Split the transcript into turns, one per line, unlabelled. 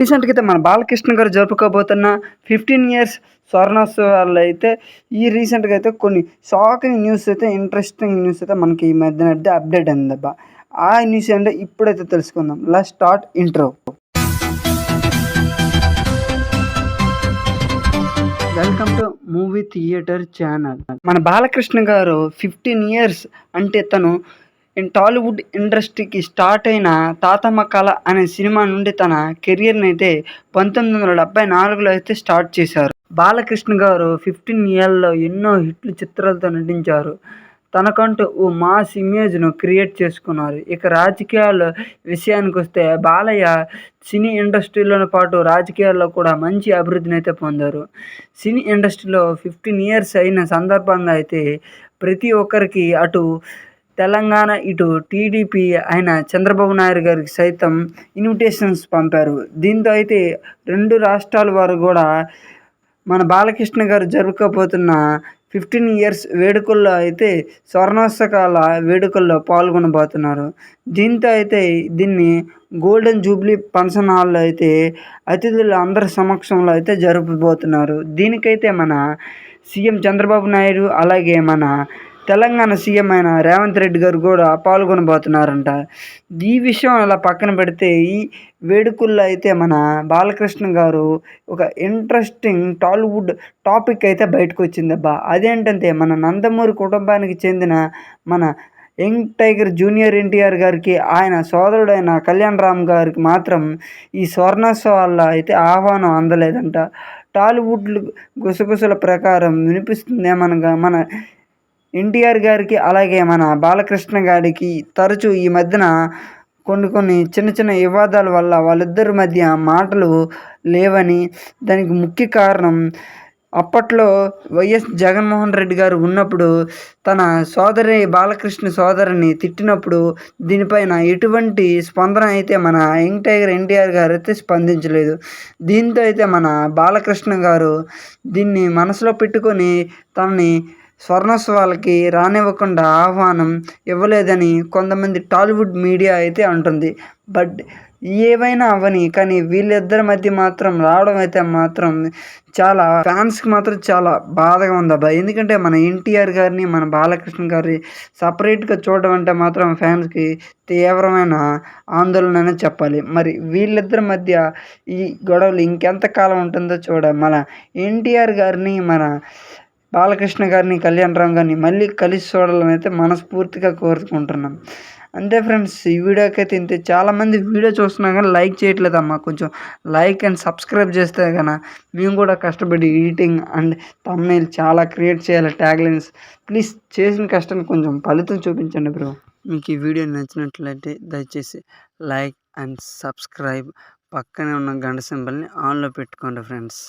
రీసెంట్గా అయితే మన బాలకృష్ణ గారు జరుపుకోబోతున్న ఫిఫ్టీన్ ఇయర్స్ స్వర్ణోత్సవాల్లో అయితే ఈ రీసెంట్గా అయితే కొన్ని షాకింగ్ న్యూస్ అయితే ఇంట్రెస్టింగ్ న్యూస్ అయితే మనకి ఈ మధ్యన అయితే అప్డేట్ అయిందబ్బా. ఆ న్యూస్ అంటే ఇప్పుడైతే తెలుసుకుందాం. Let start intro. Welcome to movie theatre channel. మన బాలకృష్ణ గారు ఫిఫ్టీన్ ఇయర్స్ అంటే తను టాలీవుడ్ ఇండస్ట్రీకి స్టార్ట్ అయిన తాతమ్మ కళ అనే సినిమా నుండి తన కెరియర్ని అయితే పంతొమ్మిది వందల డెబ్బై నాలుగులో అయితే స్టార్ట్ చేశారు. బాలకృష్ణ గారు ఫిఫ్టీన్ ఇయర్లో ఎన్నో హిట్లు చిత్రాలతో నటించారు. తనకంటూ ఓ మాస్ ఇమేజ్ను క్రియేట్ చేసుకున్నారు. ఇక రాజకీయాల విషయానికి వస్తే బాలయ్య సినీ ఇండస్ట్రీలోని పాటు రాజకీయాల్లో కూడా మంచి అభివృద్ధిని అయితే పొందారు. సినీ ఇండస్ట్రీలో ఫిఫ్టీన్ ఇయర్స్ అయిన సందర్భంగా అయితే ప్రతి ఒక్కరికి అటు తెలంగాణ ఇటు టీడీపీ అయిన చంద్రబాబు నాయుడు గారికి సైతం ఇన్విటేషన్స్ పంపారు. దీంతో అయితే రెండు రాష్ట్రాల వారు కూడా మన బాలకృష్ణ గారు జరుపుకోబోతున్న ఫిఫ్టీన్ ఇయర్స్ వేడుకల్లో అయితే స్వర్ణోత్సకాల వేడుకల్లో పాల్గొనబోతున్నారు. దీంతో అయితే దీన్ని గోల్డెన్ జూబ్లీ ఫంక్షన్ హాల్లో అయితే అతిథులు అందరి సమక్షంలో అయితే జరుపుబోతున్నారు. దీనికైతే మన సీఎం చంద్రబాబు నాయుడు అలాగే మన తెలంగాణ సీఎం అయిన రేవంత్ రెడ్డి గారు కూడా పాల్గొనబోతున్నారంట. ఈ విషయం అలా పక్కన పెడితే ఈ వేడుకల్లో అయితే మన బాలకృష్ణ గారు ఒక ఇంట్రెస్టింగ్ టాలీవుడ్ టాపిక్ అయితే బయటకు వచ్చిందబ్బా. అదేంటంటే మన నందమూరి కుటుంబానికి చెందిన మన యంగ్ టైగర్ జూనియర్ ఎన్టీఆర్ గారికి ఆయన సోదరుడైన కళ్యాణ్ రామ్ గారికి మాత్రం ఈ స్వర్ణోత్సవాల్లో అయితే ఆహ్వానం అందలేదంట. టాలీవుడ్ గుసగుసల ప్రకారం వినిపిస్తుందేమనగా మన ఎన్టీఆర్ గారికి అలాగే మన బాలకృష్ణ గారికి తరచూ ఈ మధ్యన కొన్ని కొన్ని చిన్న చిన్న వివాదాల వల్ల వాళ్ళిద్దరి మధ్య మాటలు లేవని దానికి ముఖ్య కారణం అప్పట్లో వైఎస్ జగన్మోహన్ రెడ్డి గారు ఉన్నప్పుడు తన సోదరి బాలకృష్ణ సోదరిని తిట్టినప్పుడు దీనిపైన ఎటువంటి స్పందన అయితే మన యంగ్ టైగర్ ఎన్టీఆర్ గారు అయితే స్పందించలేదు. దీంతో అయితే మన బాలకృష్ణ గారు దీన్ని మనసులో పెట్టుకొని తనని స్వర్ణోత్సవాలకి రానివ్వకుండా ఆహ్వానం ఇవ్వలేదని కొంతమంది టాలీవుడ్ మీడియా అయితే అంటుంది. బట్ ఏవైనా అవని కానీ వీళ్ళిద్దరి మధ్య మాత్రం రావడం అయితే మాత్రం చాలా ఫ్యాన్స్కి మాత్రం చాలా బాధగా ఉంది అబ్బా. ఎందుకంటే మన ఎన్టీఆర్ గారిని మన బాలకృష్ణ గారిని సపరేట్గా చూడడం అంటే మాత్రం ఫ్యాన్స్కి తీవ్రమైన ఆందోళన చెప్పాలి. మరి వీళ్ళిద్దరి మధ్య ఈ గొడవలు ఇంకెంత కాలం ఉంటుందో చూడ మన ఎన్టీఆర్ గారిని మన బాలకృష్ణ గారిని కళ్యాణ్ రామ్ గారిని మళ్ళీ కలిసి చూడాలని అయితే మనస్ఫూర్తిగా కోరుకుంటున్నాం. అంతే ఫ్రెండ్స్ ఈ వీడియోకి అయితే ఇంతే. చాలామంది వీడియో చూస్తున్నా కానీ లైక్ చేయట్లేదమ్మా. కొంచెం లైక్ అండ్ సబ్స్క్రైబ్ చేస్తే కన్నా మేము కూడా కష్టపడి ఎడిటింగ్ అండ్ తమ్నైల్ చాలా క్రియేట్ చేయాలి. ట్యాగ్లైన్స్. ప్లీజ్ చేసిన కష్టాన్ని కొంచెం ఫలితం చూపించండి బ్రో. మీకు ఈ వీడియో నచ్చినట్లయితే దయచేసి లైక్ అండ్ సబ్స్క్రైబ్. పక్కనే ఉన్న గంట సింబల్ని ఆన్లో పెట్టుకోండి ఫ్రెండ్స్.